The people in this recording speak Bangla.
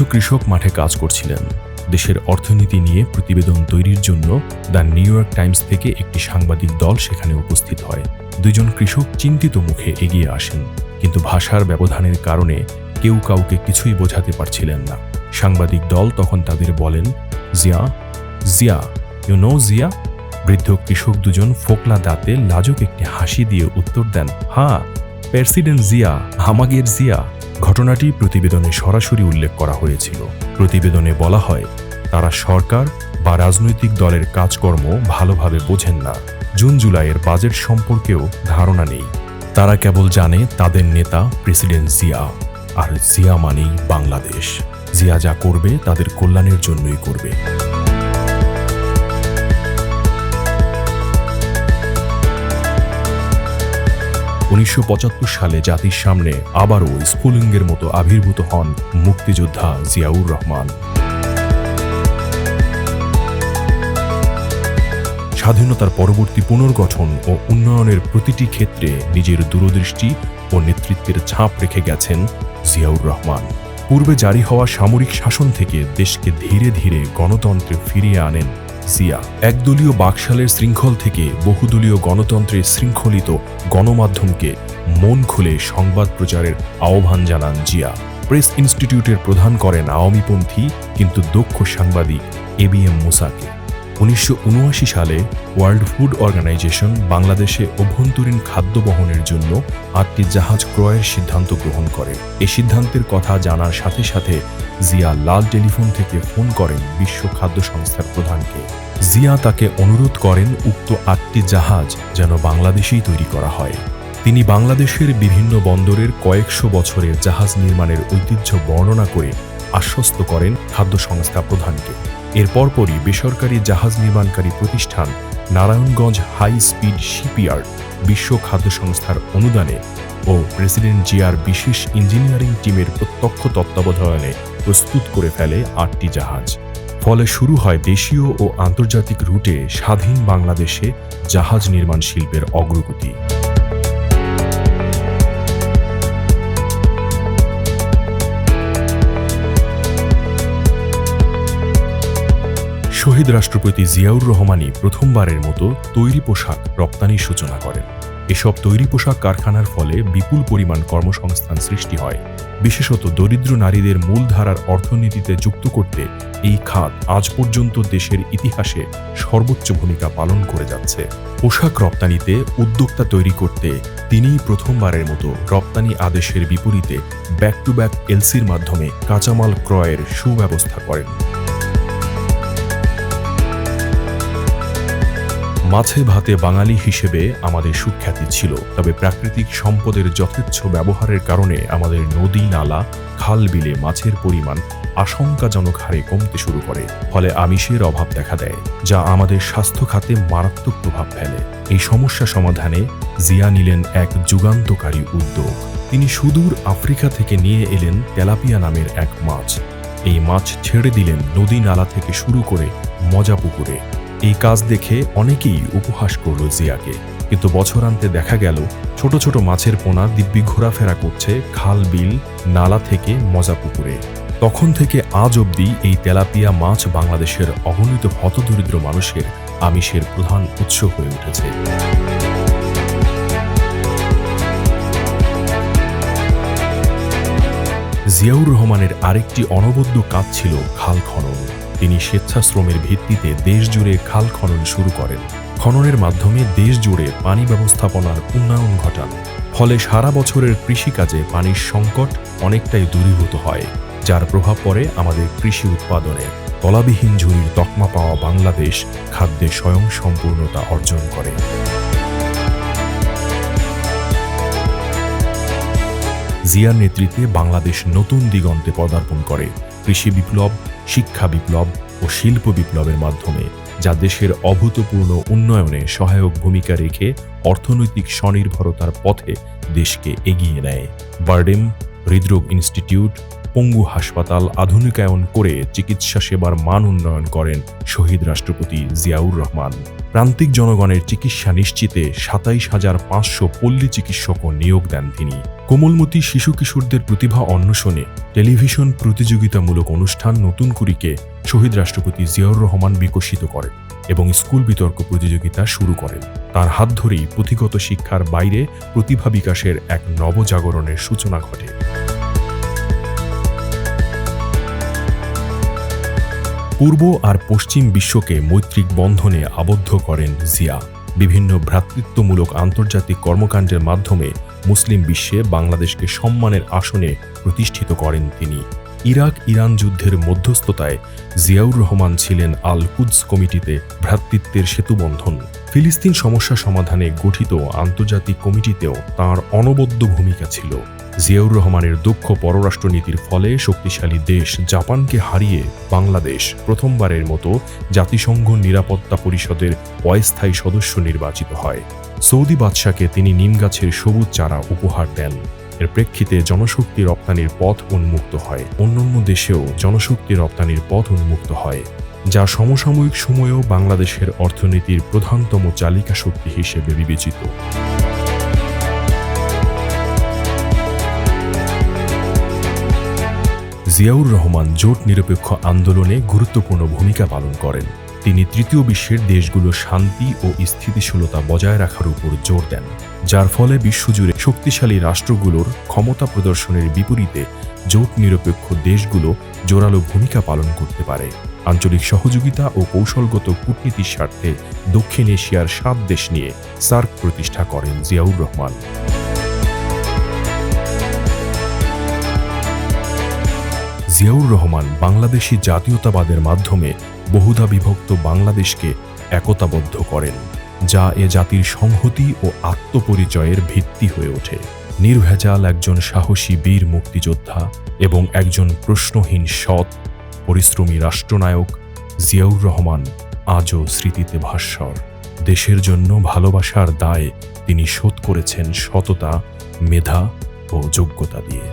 কিছু কৃষক মাঠে কাজ করছিলেন। দেশের অর্থনীতি নিয়ে প্রতিবেদন তৈরির জন্য দ্য নিউ ইয়র্ক টাইমস থেকে একটি সাংবাদিক দল সেখানে উপস্থিত হয়। দুজন কৃষক চিন্তিত মুখে এগিয়ে আসেন, কিন্তু ভাষার ব্যবধানের কারণে কেউ কাউকে কিছুই বোঝাতে পারছিলেন না। সাংবাদিক দল তখন তাদের বলেন, জিয়া জিয়া ইউ নো জিয়া? বৃদ্ধ কৃষক দুজন ফোকলা দাঁতে লাজুক একটি হাসি দিয়ে উত্তর দেন হ্যাঁ। প্রেসিডেন্ট জিয়া, হামাগের জিয়া, ঘটনাটি প্রতিবেদনে সরাসরি উল্লেখ করা হয়েছিল। প্রতিবেদনে বলা হয়, তারা সরকার বা রাজনৈতিক দলের কাজকর্ম ভালোভাবে বোঝেন না। জুন জুলাইয়ের বাজেট সম্পর্কেও ধারণা নেই। তারা কেবল জানে তাদের নেতা প্রেসিডেন্ট জিয়া। আর জিয়া মানেই বাংলাদেশ। জিয়া যা করবে তাদের কল্যাণের জন্যই করবে। উনিশশো পঁচাত্তর সালে জাতির সামনে আবারও স্ফুলিঙ্গের মতো আবির্ভূত হন মুক্তিযোদ্ধা জিয়াউর রহমান। স্বাধীনতার পরবর্তী পুনর্গঠন ও উন্নয়নের প্রতিটি ক্ষেত্রে নিজের দূরদৃষ্টি ও নেতৃত্বের ছাপ রেখে গেছেন জিয়াউর রহমান। পূর্বে জারি হওয়া সামরিক শাসন থেকে দেশকে ধীরে ধীরে গণতন্ত্রে ফিরিয়ে আনেন জিয়া একদলীয় বাকশালের শৃঙ্খল থেকে বহুদলীয় গণতন্ত্রের শৃঙ্খলিত গণমাধ্যমকে মন খুলে সংবাদ প্রচারের আহ্বান জানান জিয়া। প্রেস ইনস্টিটিউটের প্রধান করেন আওয়ামীপন্থী, কিন্তু দক্ষ সাংবাদিক এ বি এম মুসাকে। উনিশশো উনআশি সালে ওয়ার্ল্ড ফুড অর্গানাইজেশন বাংলাদেশে অভ্যন্তরীণ খাদ্য বহনের জন্য আটটি জাহাজ ক্রয়ের সিদ্ধান্ত গ্রহণ করে। এ সিদ্ধান্তের কথা জানার সাথে সাথে জিয়া লাল টেলিফোন থেকে ফোন করেন বিশ্ব খাদ্য সংস্থার প্রধানকে। জিয়া তাকে অনুরোধ করেন, উক্ত আটটি জাহাজ যেন বাংলাদেশেই তৈরি করা হয়। তিনি বাংলাদেশের বিভিন্ন বন্দরের কয়েকশো বছরের জাহাজ নির্মাণের ঐতিহ্য বর্ণনা করে আশ্বস্ত করেন খাদ্য সংস্থা প্রধানকে। এর পরপরই বেসরকারি জাহাজ নির্মাণকারী প্রতিষ্ঠান নারায়ণগঞ্জ হাই স্পিড শিপইয়ার্ড বিশ্ব খাদ্য সংস্থার অনুদানে ও প্রেসিডেন্ট জিয়ার বিশেষ ইঞ্জিনিয়ারিং টিমের প্রত্যক্ষ তত্ত্বাবধানে প্রস্তুত করে ফেলে আটটি জাহাজ। ফলে শুরু হয় দেশীয় ও আন্তর্জাতিক রুটে স্বাধীন বাংলাদেশে জাহাজ নির্মাণ শিল্পের অগ্রগতি। শহীদ রাষ্ট্রপতি জিয়াউর রহমানই প্রথমবারের মতো তৈরি পোশাক রপ্তানির সূচনা করেন। এসব তৈরি পোশাক কারখানার ফলে বিপুল পরিমাণ কর্মসংস্থান সৃষ্টি হয়। বিশেষত দরিদ্র নারীদের মূলধারার অর্থনীতিতে যুক্ত করতে এই খাত আজ পর্যন্ত দেশের ইতিহাসে সর্বোচ্চ ভূমিকা পালন করে যাচ্ছে। পোশাক রপ্তানিতে উদ্যোক্তা তৈরি করতে তিনিই প্রথমবারের মতো রপ্তানি আদেশের বিপরীতে ব্যাক টু ব্যাক এলসির মাধ্যমে কাঁচামাল ক্রয়ের সুব্যবস্থা করেন। মাছে ভাতে বাঙালি হিসেবে আমাদের সুখ্যাতি ছিল। তবে প্রাকৃতিক সম্পদের যথেচ্ছ ব্যবহারের কারণে আমাদের নদী নালা, খাল বিলে মাছের পরিমাণ আশঙ্কাজনক হারে কমতে শুরু করে। ফলে আমিষের অভাব দেখা দেয়, যা আমাদের স্বাস্থ্য খাতে মারাত্মক প্রভাব ফেলে। এই সমস্যা সমাধানে জিয়া নিলেন এক যুগান্তকারী উদ্যোগ। তিনি সুদূর আফ্রিকা থেকে নিয়ে এলেন তেলাপিয়া নামের এক মাছ। এই মাছ ছেড়ে দিলেন নদী নালা থেকে শুরু করে মজা পুকুরে। এই কাজ দেখে অনেকেই উপহাস করল জিয়াকে। কিন্তু বছরান্তে দেখা গেল, ছোট ছোট মাছের পোনা দিব্যি ঘোরাফেরা করছে খাল, বিল, নালা থেকে মজা পুকুরে। তখন থেকে আজ অবধি এই তেলাপিয়া মাছ বাংলাদেশের অগণিত হতদরিদ্র মানুষের আমিষের প্রধান উৎস হয়ে উঠেছে। জিয়াউর রহমানের আরেকটি অনবদ্য কাজ ছিল খাল খনন। তিনি স্বেচ্ছাশ্রমের ভিত্তিতে দেশ জুড়ে খাল খনন শুরু করেন। খননের মাধ্যমে দেশ জুড়ে পানি ব্যবস্থাপনার উন্নয়ন ঘটান। ফলে সারা বছরের কৃষিকাজে পানির সংকট অনেকটাই দূরীভূত হয়, যার প্রভাব পড়ে আমাদের কৃষি উৎপাদনে। তলাবিহীন ঝুড়ির তকমা পাওয়া বাংলাদেশ খাদ্যে স্বয়ং সম্পূর্ণতা অর্জন করে। জিয়ার নেতৃত্বে বাংলাদেশ নতুন দিগন্তে পদার্পণ করে। কৃষি বিপ্লব, শিক্ষা বিপ্লব ও শিল্প বিপ্লবের মাধ্যমে, যা দেশের অভূতপূর্ণ উন্নয়নে সহায়ক ভূমিকা রেখে অর্থনৈতিক স্বনির্ভরতার পথে দেশকে এগিয়ে নেয়। বার্ডেম হৃদরোগ ইনস্টিটিউট পঙ্গু হাসপাতাল আধুনিকায়ন করে চিকিৎসা সেবার মান উন্নয়ন করেন শহীদ রাষ্ট্রপতি জিয়াউর রহমান। প্রান্তিক জনগণের চিকিৎসা নিশ্চিতে সাতাইশ হাজার পাঁচশো পল্লী চিকিৎসকও নিয়োগ দেন তিনি। কোমলমতি শিশু কিশোরদের প্রতিভা অন্বেষণে টেলিভিশন প্রতিযোগিতামূলক অনুষ্ঠান নতুন কুড়িকে শহীদ রাষ্ট্রপতি জিয়াউর রহমান বিকশিত করেন এবং স্কুল বিতর্ক প্রতিযোগিতা শুরু করেন। তার হাত ধরেই পুঁথিগত শিক্ষার বাইরে প্রতিভা বিকাশের এক নবজাগরণের সূচনা ঘটে। পূর্ব আর পশ্চিম বিশ্বকে মৈত্রিক বন্ধনে আবদ্ধ করেন জিয়া। বিভিন্ন ভ্রাতৃত্বমূলক আন্তর্জাতিক কর্মকাণ্ডের মাধ্যমে মুসলিম বিশ্বে বাংলাদেশকে সম্মানের আসনে প্রতিষ্ঠিত করেন তিনি। ইরাক ইরান যুদ্ধের মধ্যস্থতায় জিয়াউর রহমান ছিলেন আল কুদস কমিটিতে ভ্রাতৃত্বের সেতুবন্ধন। ফিলিস্তিন সমস্যা সমাধানে গঠিত আন্তর্জাতিক কমিটিতেও তার অনবদ্য ভূমিকা ছিল। জিয়াউর রহমানের দক্ষ পররাষ্ট্রনীতির ফলে শক্তিশালী দেশ জাপানকে হারিয়ে বাংলাদেশ প্রথমবারের মতো জাতিসংঘ নিরাপত্তা পরিষদের অস্থায়ী সদস্য নির্বাচিত হয়। সৌদি বাদশাকে তিনি নিমগাছের সবুজ চারা উপহার দেন। এর প্রেক্ষিতে জনশক্তি রপ্তানির পথ উন্মুক্ত হয়। অন্যান্য দেশেও জনশক্তি রপ্তানির পথ উন্মুক্ত হয়, যা সমসাময়িক সময়েও বাংলাদেশের অর্থনীতির প্রধানতম চালিকা শক্তি হিসেবে বিবেচিত। জিয়াউর রহমান জোট নিরপেক্ষ আন্দোলনে গুরুত্বপূর্ণ ভূমিকা পালন করেন। তিনি তৃতীয় বিশ্বের দেশগুলো শান্তি ও স্থিতিশীলতা বজায় রাখার উপর জোর দেন, যার ফলে বিশ্বজুড়ে শক্তিশালী রাষ্ট্রগুলোর ক্ষমতা প্রদর্শনের বিপরীতে জোট নিরপেক্ষ দেশগুলো জোরালো ভূমিকা পালন করতে পারে। আঞ্চলিক সহযোগিতা ও কৌশলগত কূটনীতির স্বার্থে দক্ষিণ এশিয়ার সাত দেশ নিয়ে সার্ক প্রতিষ্ঠা করেন জিয়াউর রহমান। জিয়াউর রহমান বাংলাদেশি জাতীয়তাবাদের মাধ্যমে বহুধা বিভক্ত বাংলাদেশকে একতাবদ্ধ করেন, যা এ জাতির সংহতি ও আত্মপরিচয়ের ভিত্তি হয়ে ওঠে। নির্ভেজাল একজন সাহসী বীর মুক্তিযোদ্ধা এবং একজন প্রশ্নহীন সৎ, পরিশ্রমী রাষ্ট্রনায়ক জিয়াউর রহমান আজও স্মৃতিতে ভাস্বর। দেশের জন্য ভালোবাসার দায় তিনি শোধ করেছেন সততা, মেধা ও যোগ্যতা দিয়ে।